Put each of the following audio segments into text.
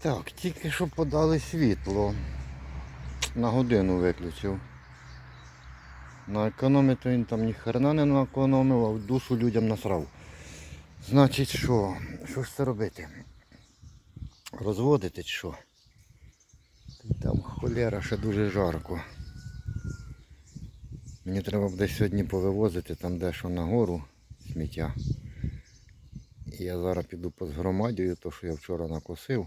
Так, тільки що подали світло. На годину виключив. На економіто він там ні хрена не наекономив, а в душу людям насрав. Значить що? Що ж це робити? Розводити чи що? Там холера ще дуже жарко. Мені треба буде сьогодні повивозити там дещо на гору сміття. І я зараз піду позгромадюю то, що я вчора накосив.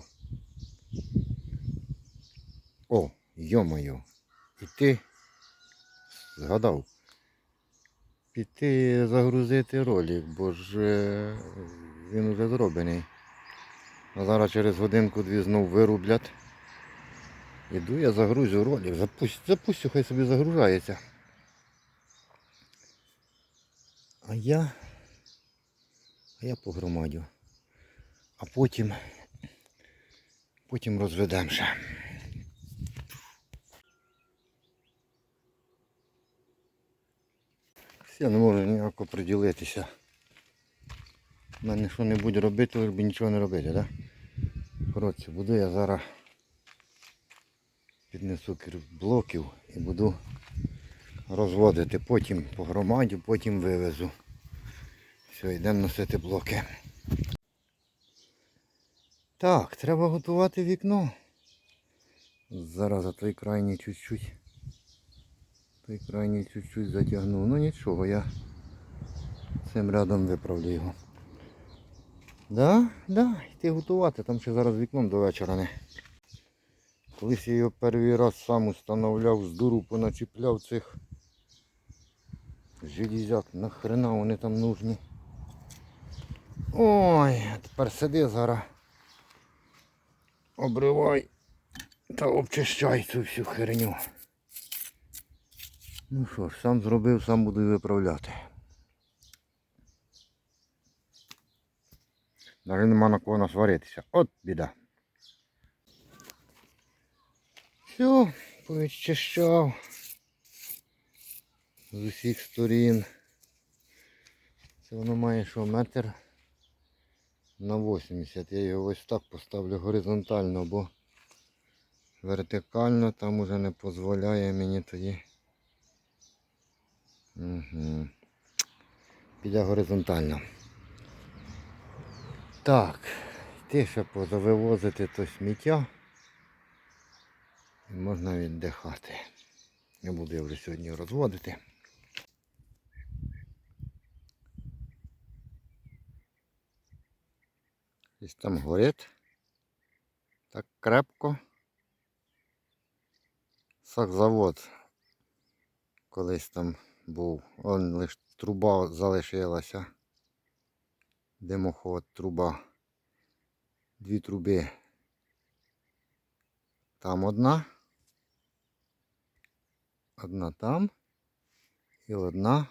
О, йо-моє. І ти згадав. Піти загрузити ролик, бо ж е, він уже зроблений. А зараз через годинку-дві знов вирублять. Іду я загрузю ролик. Запусть, запустю, хай собі загружається. А я. А я погромадю. А потім. Потім розведемо Я не можу ніяк приділитися. У мене що небудь робити, лиш би нічого не робити, так? Коротше, буду я зараз піднесу блоків і буду розводити. Потім по громаді, потім вивезу. Все, йдемо носити блоки. Так, треба готувати вікно. Зараз за той крайній чуть-чуть. Той крайній чуть-чуть затягнув. Ну нічого, я цим рядом виправлю його. Да, да, йти готувати, там ще зараз вікном до вечора не. Колись я його перший раз сам установляв, з дуру поначіпляв цих железяк, нахрена вони там нужні. Ой, тепер сиди зараз. Обривай та обчищай цю всю херню. Ну що ж, сам зробив, сам буду виправляти. Навіть нема на кого насваритися. От біда. Все, повідчищав з усіх сторін. Це воно має що метр на 80. Я його ось так поставлю горизонтально, бо вертикально там уже не дозволяє мені тоді. Піде горизонтально. Так, йти ще позавивозити то сміття. Можна віддихати. Не буду я вже сьогодні розводити. Десь там горить. Так крепко. Сакзавод колись там був. Он лише труба залишилася. Димоход, труба. Дві труби. Там одна. Одна там. І одна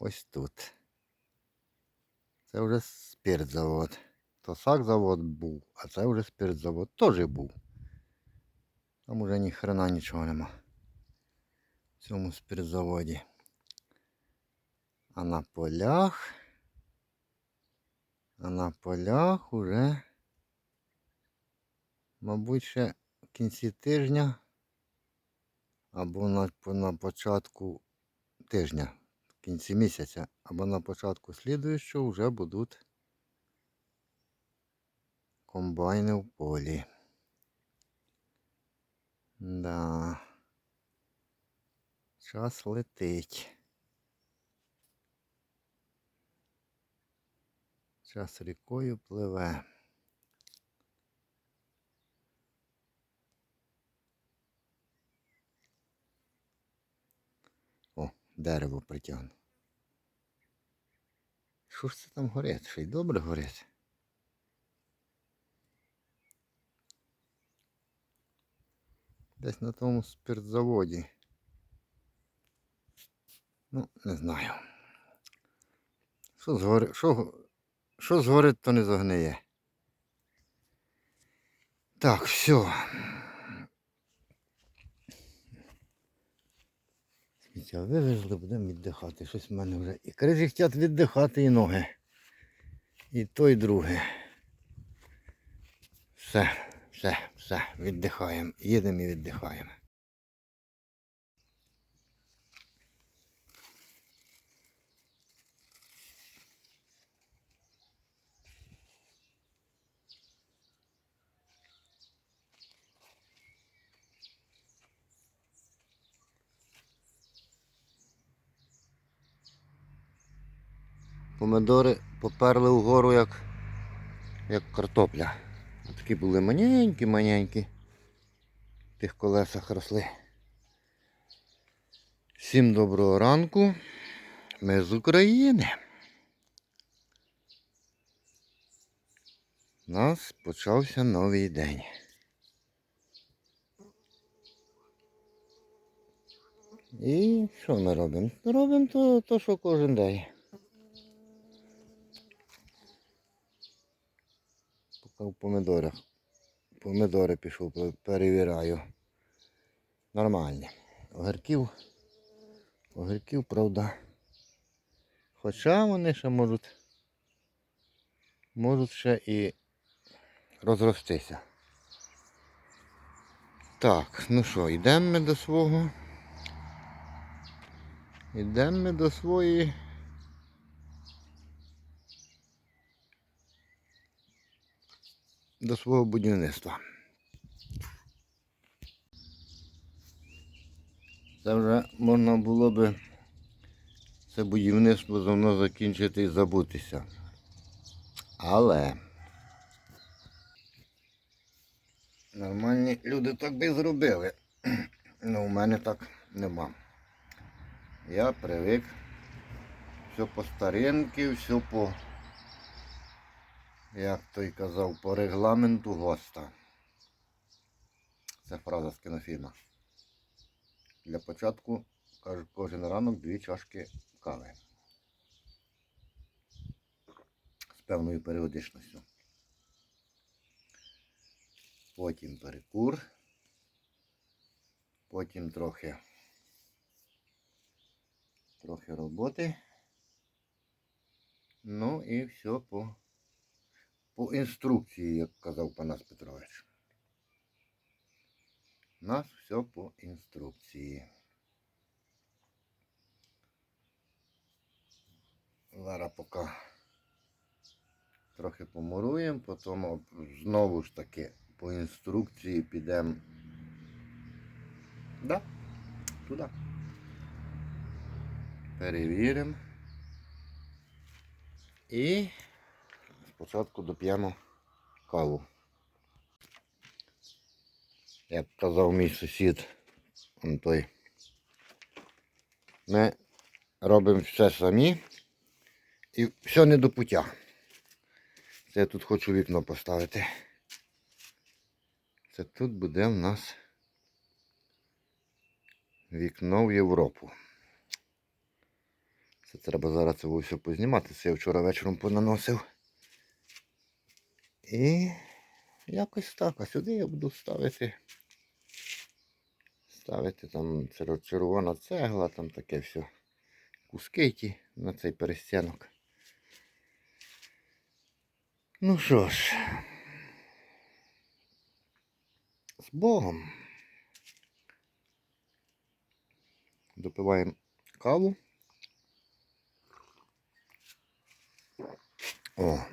ось тут. Це вже спиртзавод. То сакзавод був, а це вже спиртзавод теж був. Там уже ні хрена нічого нема. Цьому спиртзаводі. А на полях. А на полях уже, мабуть, ще в кінці тижня або на, на початку тижня, в кінці місяця, або на початку слідуючого вже будуть комбайни в полі. Да. Час летить. Час рікою пливе. О, дерево притягну. Що ж це там горить? Ще й добре горить. Десь на тому спиртзаводі. Ну, не знаю. Що згори... Що... Що згорить, то не загниє. Так, все. Сміття вивезли, будемо віддихати. Щось в мене вже і кризі хочуть віддихати, і ноги. І то, і друге. Все, все, все, віддихаємо. Їдемо і віддихаємо. Помидори поперли вгору як, як картопля. Такі були маленькі. В тих колесах росли. Всім доброго ранку. Ми з України. У нас почався новий день. І що ми робимо? Робимо то, то що кожен день. Поки в помидорах. Помидори пішов, пе- перевіряю. Нормальні. Огірків. Огірків, правда. Хоча вони ще можуть. Можуть ще і розростися. Так, ну що, йдемо ми до свого. Йдемо ми до своєї. До свого будівництва. Це вже можна було би це будівництво давно закінчити і забутися. Але нормальні люди так би зробили. Ну, у мене так нема. Я привик. Все по старинки, все по, як той казав, по регламенту ГОСТа. Це фраза з кінофільма. Для початку кажу, кожен ранок дві чашки кави. З певною періодичністю. Потім перекур. Потім трохи трохи роботи. Ну і все по, по інструкції, як казав Панас Петрович. У нас все по інструкції. Зараз поки трохи помуруємо, потім знову ж таки по інструкції підемо. Да, туди. Перевіримо. І спочатку доп'ємо каву. Як казав мій сусід, он той. Ми робимо все самі і все не до пуття. Це я тут хочу вікно поставити. Це тут буде в нас вікно в Європу. Це треба зараз це все познімати. Це я вчора вечором понаносив. І якось так. А сюди я буду ставити. Ставити там червона цегла, там таке все. Куски ті на цей перестінок. Ну що ж. З Богом. Допиваємо каву. О.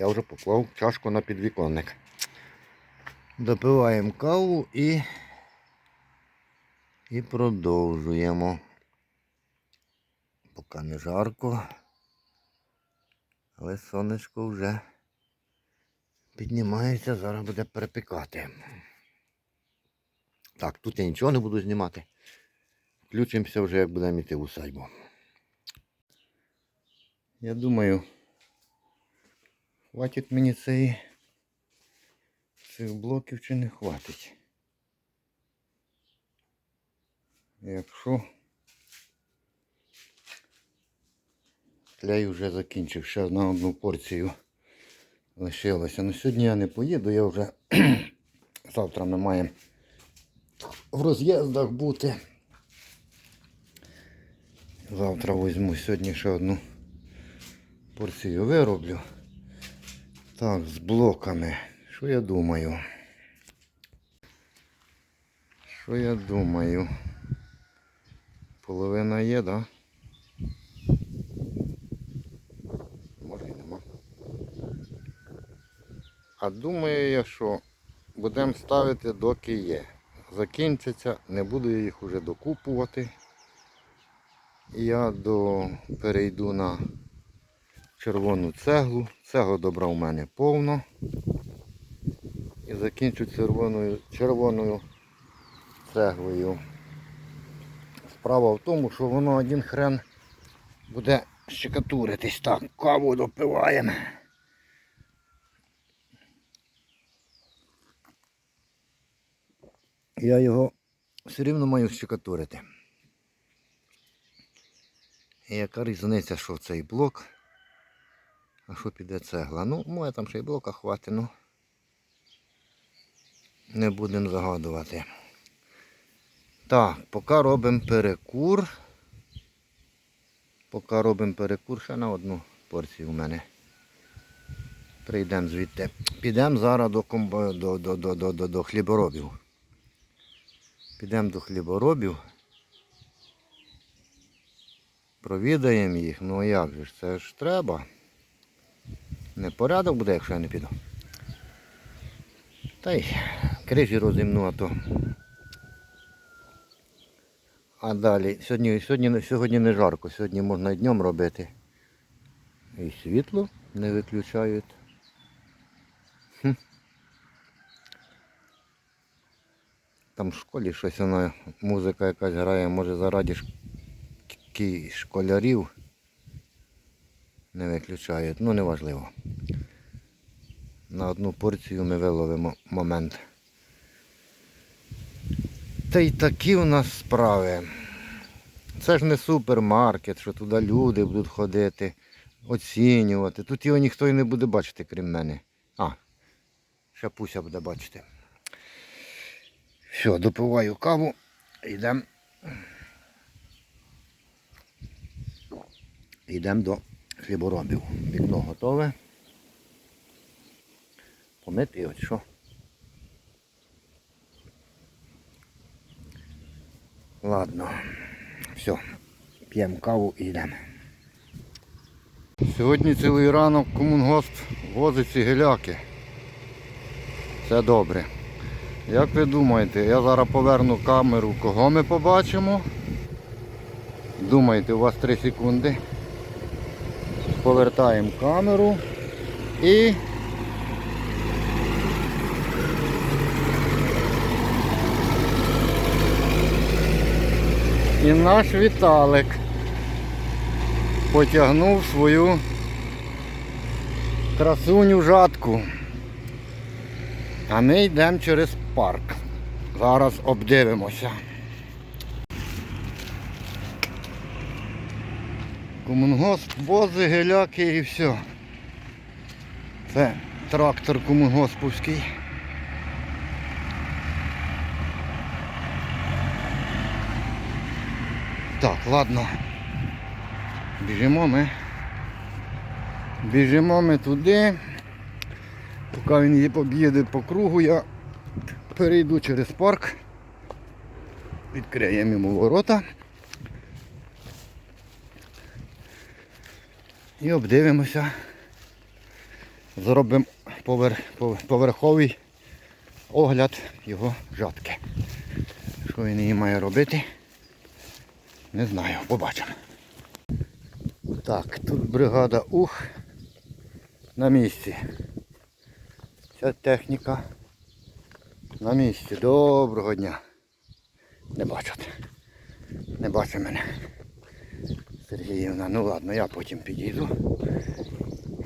Я вже поклав чашку на підвіконник. Допиваємо каву і, і продовжуємо. Поки не жарко. Але сонечко вже піднімається, зараз буде перепікати. Так, тут я нічого не буду знімати. Включимося вже, як будемо йти в усадьбу. Я думаю, хватить мені цієї цих блоків чи не хватить. Якщо клей вже закінчив, ще на одну порцію лишилося. Ну сьогодні я не поїду, я вже завтра ми маємо в роз'їздах бути. Завтра візьму сьогодні ще одну порцію вироблю. Так, з блоками. Що я думаю? Що я думаю? Половина є, да? Може і нема. А думаю я, що будемо ставити доки є. Закінчиться, не буду я їх уже докупувати. Я до, перейду на червону цеглу. Цегла добра у мене повно. І закінчу червоною, червоною цеглою. Справа в тому, що воно один хрен буде щекатуритись. Так, каву допиваємо. Я його все рівно маю щекатурити. І яка різниця, що цей блок, а що піде цегла. Ну, моє там ще й блока хватить, ну не будемо загадувати. Так, поки робимо перекур. Поки робимо перекур, ще на одну порцію у мене. Прийдемо звідти. Підемо зараз до, комбо... до, до, до, до, до, до хліборобів. Підемо до хліборобів. Провідаємо їх. Ну а як же ж, це ж треба. Непорядок буде, якщо я не піду. Та й крижі розімну, а то. А далі, сьогодні, сьогодні, сьогодні не жарко, сьогодні можна і днем робити. І світло не виключають. Там в школі щось воно, музика якась грає, може заради школярів не виключають. Ну неважливо. На одну порцію ми виловимо момент. Та й такі у нас справи. Це ж не супермаркет, що туди люди будуть ходити, оцінювати. Тут його ніхто і не буде бачити, крім мене. А, ще Пуся буде бачити. Все, допиваю каву, йдемо. Йдемо до хліборобів. Вікно готове. Помити чи що? Ладно, все, п'ємо каву і йдемо. Сьогодні цілий ранок комунгосп возить ці геляки. Це добре. Як ви думаєте, я зараз поверну камеру, кого ми побачимо? Думайте, у вас 3 секунди. Повертаємо камеру і І наш Віталик потягнув свою красуню жатку. А ми йдемо через парк. Зараз обдивимося. Комунгосп вози, геляки і все. Це трактор комунгосповський. Так, ладно. Біжимо ми. Біжимо ми туди. Поки він поб'їде по кругу, я перейду через парк. Відкриємо йому ворота. І обдивимося. Зробимо повер, повер- поверховий огляд його жатки. Що він її має робити? Не знаю, побачимо. Так, тут бригада УХ на місці. Ця техніка на місці. Доброго дня. Не бачать. Не бачить мене. Сергіївна, ну ладно, я потім підійду.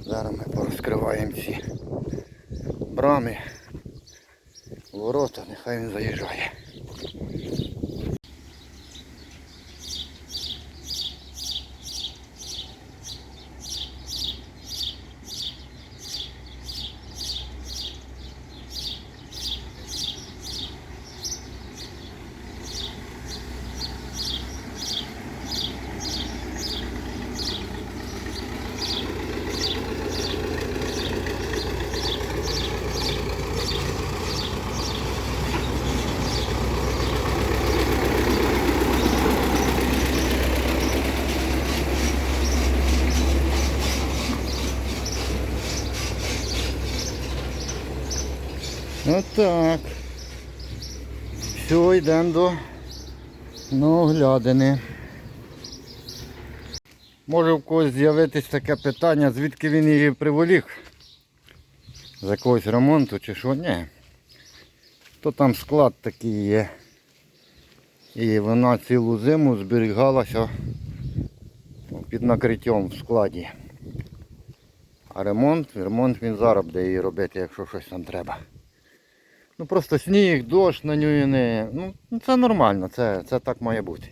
Зараз ми порозкриваємо ці брами, ворота, нехай він заїжджає. Отак. Все, йдемо до оглядини. Може в когось з'явитись таке питання, звідки він її приволік? З якогось ремонту чи що? Ні. То там склад такий є. І вона цілу зиму зберігалася під накриттям в складі. А ремонт, ремонт він зараз буде її робити, якщо щось там треба. Ну просто сніг, дощ на не. Ну ну, це нормально, це, це так має бути.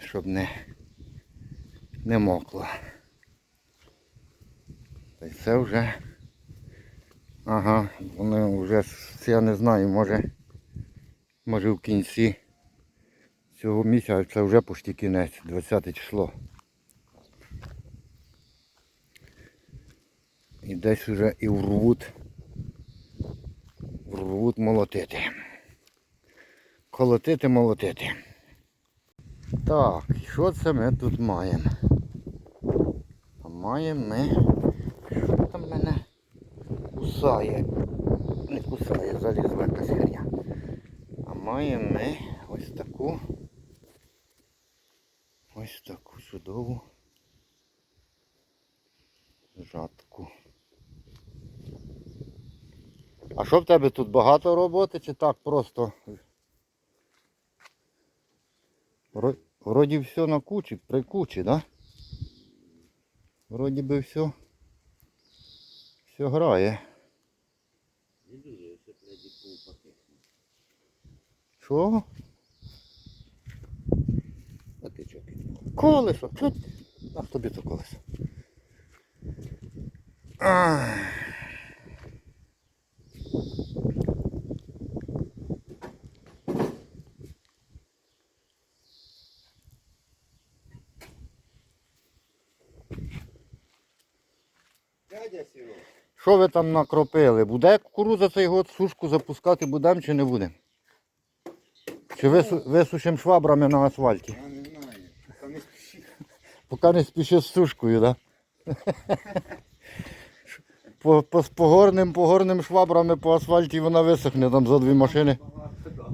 Щоб не, не мокло. Та й це вже. Ага, вони вже я не знаю, може, може в кінці цього місяця це вже почти кінець, 20 число. І десь вже і врвуть, врвуть молотити. Колотити, молотити. Так, що це ми тут маємо? А маємо ми. Що там мене кусає? Не кусає, залізла якась херня. А маємо ми ось таку. Ось таку чудову жатку. Що в тебе тут багато роботи чи так просто? Вроді все на кучі, при кучі, да? Вроді би все. Все грає. Не дуже Що? А ти чого підняв? Колесо, чо? А тобі то колесо. Ах. Що ви там накропили? Буде кукурудза цей год сушку запускати будемо чи не будемо? Чи вису- висушимо швабрами на асфальті? Я не знаю. Поки не спіши з сушкою, так? Да? По, по, по горним, по горним швабрами по асфальті вона висохне там за дві машини.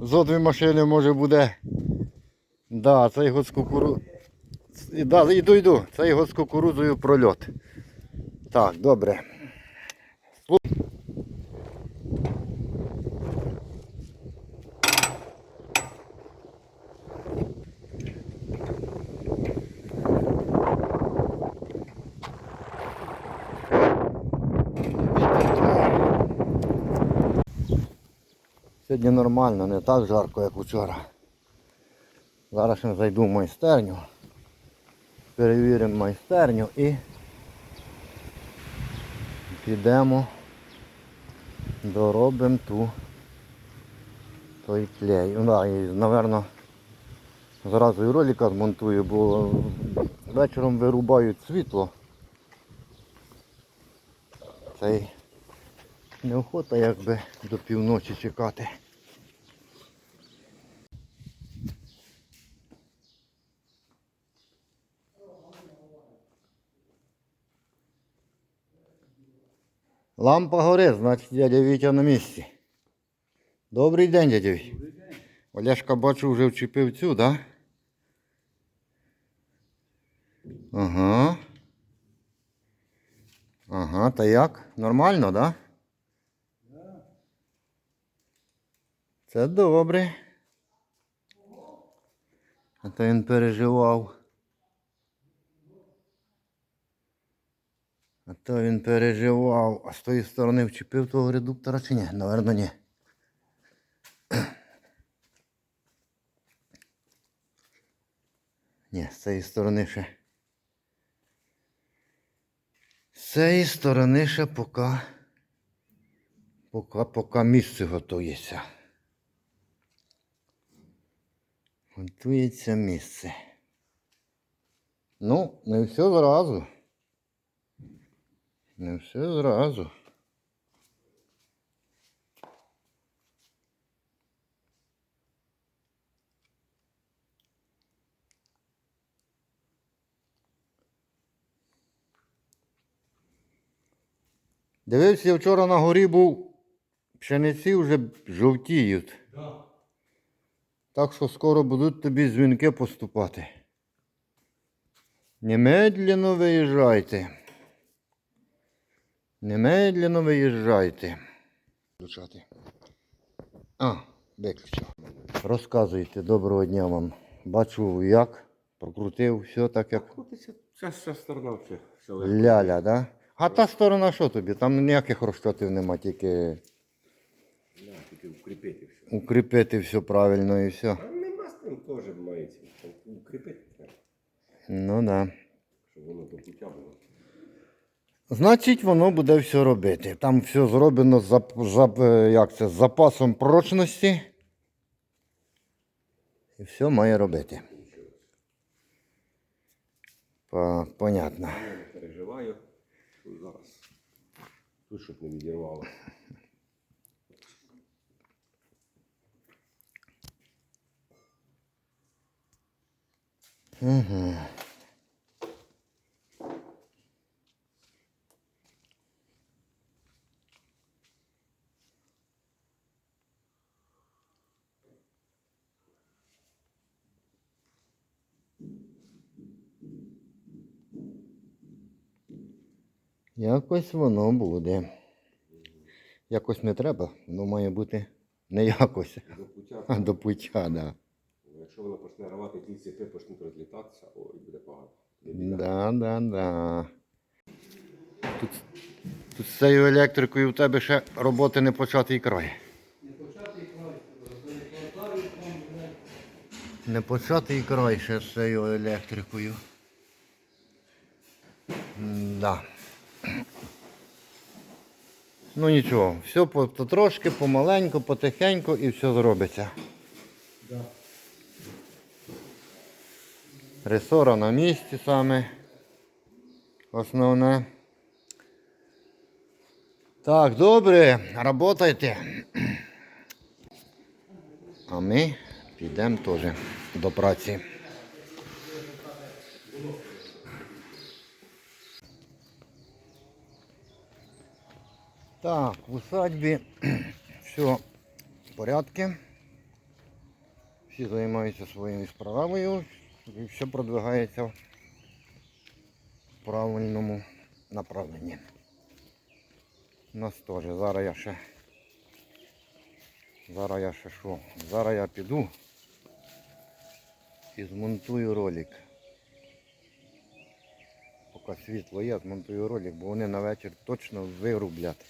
За дві машини може буде. Да, цей год з кукуру... Да, іду, йду. Цей год з кукурудзою прольот. Так, добре. Сьогодні нормально, не так жарко, як вчора. Зараз я зайду в майстерню. Перевіримо майстерню і підемо доробимо ту той клей. Ну, да, і, напевно, зразу і ролика змонтую, бо вечором вирубають світло. Це й неохота якби до півночі чекати. Лампа горить, значить дядя Вітя на місці. Добрий день, дядя Вітя. Олешка бачу вже вчепив цю, так? Да? Ага. Ага, та як? Нормально, так? Да? Це добре. А то він переживав. А то він переживав. А з тої сторони вчепив того редуктора чи ні? Наверно, ні. Ні, з цієї сторони ще. З цієї сторони ще поки, поки, поки місце готується. Готується місце. Ну, не все зразу. Не все зразу. Дивився, я вчора на горі був, пшениці вже жовтіють. Да. Так що скоро будуть тобі дзвінки поступати. Немедленно виїжджайте. Немедленно виїжджайте. Включати. А, виключив. Розказуйте, доброго дня вам. Бачу, як. Прокрутив все так, як ця, ця сторона все. все ляля, да? А та сторона що тобі? Там ніяких розчотів нема, тільки Да, тільки укріпити все. укріпити все правильно і все. А нема з тим теж мається. Укріпити треба, Ну да. щоб воно до пуття було. Значить, воно буде все робити. Там все зроблено з, е, як це, з запасом прочності. І все має робити. По- Понятно. Я переживаю, що зараз. Тут щоб не відірвало. Угу. Якось воно буде. Якось не треба, воно має бути не якось, До пуття. а до пуття, да. Якщо воно почне рвати, ті ціпи почнуть розлітатися, ой, буде погано. Да, да, да. Тут, тут з цією електрикою в тебе ще роботи не початий край. Не початий край ще з цією електрикою. Да. Ну нічого, все по- потрошки, помаленьку, потихеньку і все зробиться. Ресора на місці саме. Основне. Так, добре, работайте. А ми підемо теж до праці. Так, в усадьбі все в порядку. Всі займаються своєю справою і все продвигається в правильному направленні. У нас теж. Зараз я ще. Зараз я ще що? Зараз я піду і змонтую ролик. Поки світло є, змонтую ролик, бо вони на вечір точно вирублять.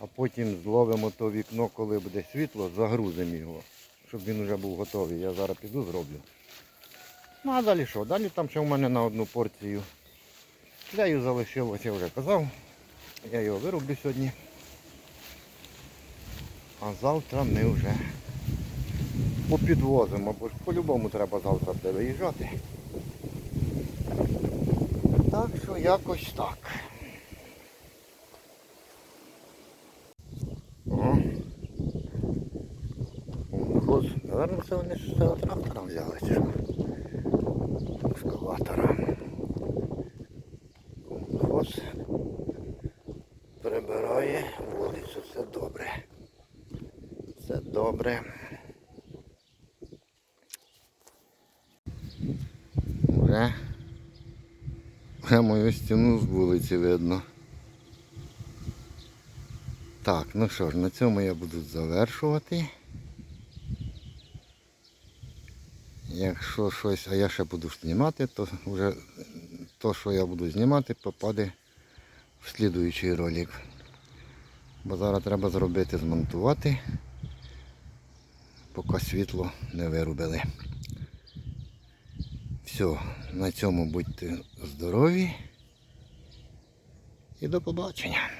А потім зловимо то вікно, коли буде світло, загрузимо його, щоб він вже був готовий. Я зараз піду зроблю. Ну а далі що? Далі там ще в мене на одну порцію. Клею залишилось, я вже казав. Я його вироблю сьогодні. А завтра ми вже попідвозимо, бо ж по-любому треба завтра буде виїжджати. Так що якось так. О. Мороз. Наверно, це вони з цього трактора взяли, чи що? Екскаватора. Комхоз прибирає вулицю, все добре. Все добре. Вже мою стіну з вулиці видно. Так, ну що ж, на цьому я буду завершувати. Якщо щось, а я ще буду знімати, то вже то, що я буду знімати, попаде в слідуючий ролик. Бо зараз треба зробити, змонтувати, поки світло не вирубили. Все, на цьому будьте здорові і до побачення.